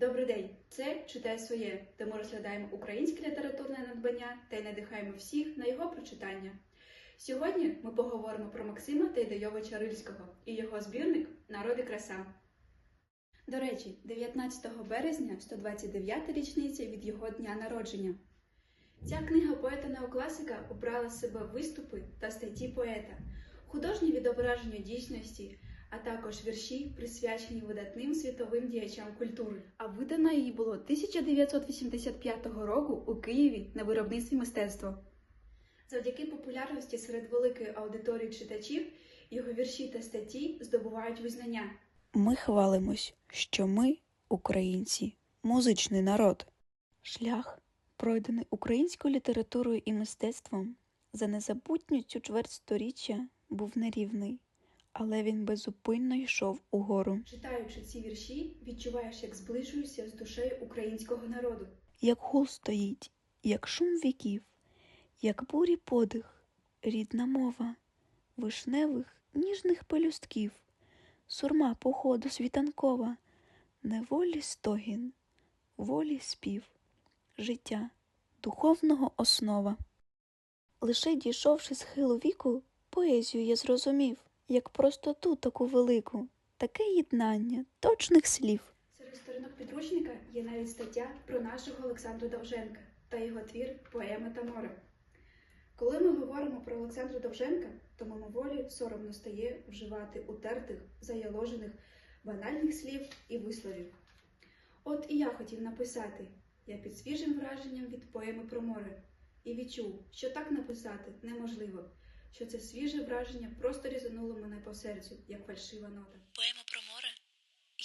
Добрий день! Це читай своє, де ми розглядаємо українське літературне надбання та й надихаємо всіх на його прочитання. Сьогодні ми поговоримо про Максима Тайдайовича Рильського і його збірник Народ і краса. До речі, 19 березня 129 річниця від його дня народження. Ця книга поета-неокласика обрала в себе виступи та статті поета, художні відображення дійсності, а також вірші, присвячені видатним світовим діячам культури. А видано її було 1985 року у Києві на виробництві мистецтва. Завдяки популярності серед великої аудиторії читачів його вірші та статті здобувають визнання. Ми хвалимось, що ми, українці, музичний народ. Шлях, пройдений українською літературою і мистецтвом, за незабутню цю чверть сторіччя був нерівний, але він безупинно йшов угору. Читаючи ці вірші, відчуваєш, як зближуєшся з душею українського народу. Як гул стоїть, як шум віків, як бурі подих, рідна мова, вишневих ніжних пелюстків, сурма походу світанкова, неволі стогін, волі спів, життя, духовного основа. Лише дійшовши схилу віку, поезію я зрозумів, як простоту таку велику, таке єднання точних слів. Серед сторінок підручника є навіть стаття про нашого Олександра Довженка та його твір Поема та море. Коли ми говоримо про Олександра Довженка, то мимоволі соромно стає вживати утертих, заяложених, банальних слів і висловів. От і я хотів написати, я під свіжим враженням від поеми про море, і відчув, що так написати неможливо, що це свіже враження просто різануло мене по серцю, як фальшива нота. Поема про море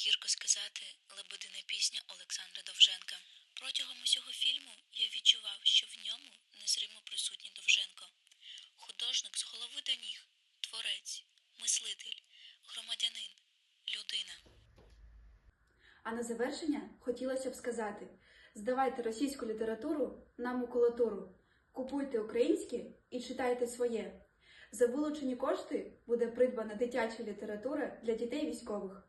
гірко сказати лебедина пісня Олександра Довженка. Протягом усього фільму я відчував, що в ньому незримо присутній Довженко, художник з голови до ніг, творець, мислитель, громадянин, людина. А на завершення хотілося б сказати: здавайте російську літературу на макулатуру, купуйте українське і читайте своє. За вилучені кошти буде придбана дитяча література для дітей військових.